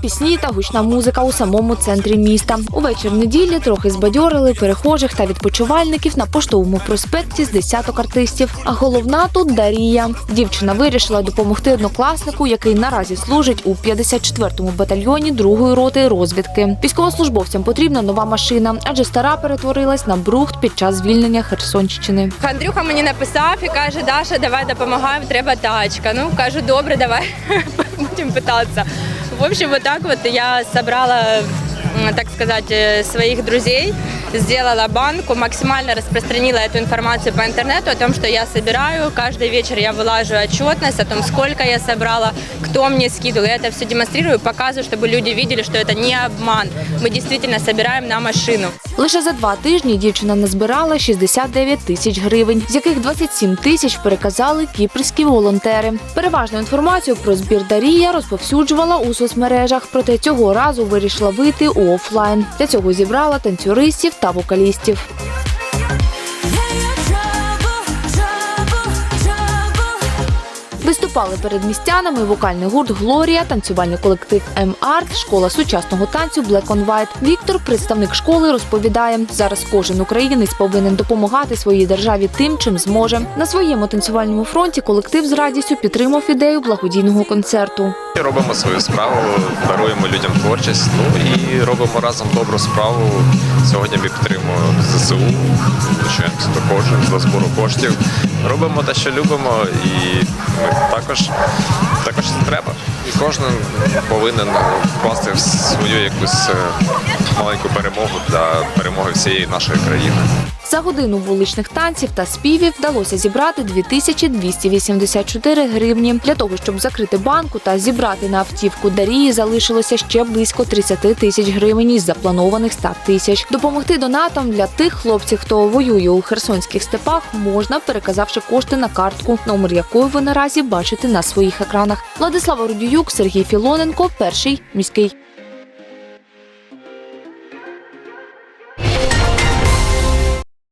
пісні та гучна музика у самому центрі міста. Увечір неділі трохи збадьорили перехожих та відпочивальників на поштовому проспекті з десяток артистів. А головна тут Дарія. Дівчина вирішила допомогти однокласнику, який наразі служить у 54-му батальйоні другої роти розвідки. Військовослужбовцям потрібна нова машина, адже стара перетворилась на брухт під час звільнення Херсонщини. Андрюха мені написав і каже, Даша, давай допомагаємо, треба тачка. Ну, кажу, добре, давай будемо питатися. В общем, вот так вот я собрала, так сказать, э, своих друзей, сделала банку, максимально распространила эту информацию по интернету о том, что я собираю. Каждый вечер я вылаживаю отчетность о том, сколько я собрала, кто мне скидывал. Я это все демонстрирую, показываю, чтобы люди видели, что это не обман. Мы действительно собираем на машину. Лише за два тижні дівчина назбирала 69 тисяч гривень, з яких 27 тисяч переказали кіпрські волонтери. Переважну інформацію про збір Дарія розповсюджувала у соцмережах, проте цього разу вирішила вийти у офлайн. Для цього зібрала танцюристів та вокалістів. Виступали перед містянами вокальний гурт Глорія, танцювальний колектив М-Арт, школа сучасного танцю Black on White. Віктор, представник школи, розповідає: зараз кожен українець повинен допомагати своїй державі тим, чим зможе. На своєму танцювальному фронті колектив з радістю підтримав ідею благодійного концерту. Робимо свою справу, даруємо людям творчість, ну і робимо разом добру справу. Сьогодні ми підтримуємо ЗСУ, долучаємося також до збору коштів. Робимо те, що любимо, і ми також, також це треба. І кожен повинен вкласти в свою якусь е, маленьку перемогу для перемоги всієї нашої країни. За годину вуличних танців та співів вдалося зібрати 2284 гривні. Для того, щоб закрити банку та зібрати на автівку Дарії, залишилося ще близько 30 тисяч гривень із запланованих 100 тисяч. Допомогти донатам для тих хлопців, хто воює у херсонських степах, можна, переказавши кошти на картку, номер якої ви наразі бачите на своїх екранах. Владислава Рудіюк, Сергій Філоненко, перший міський.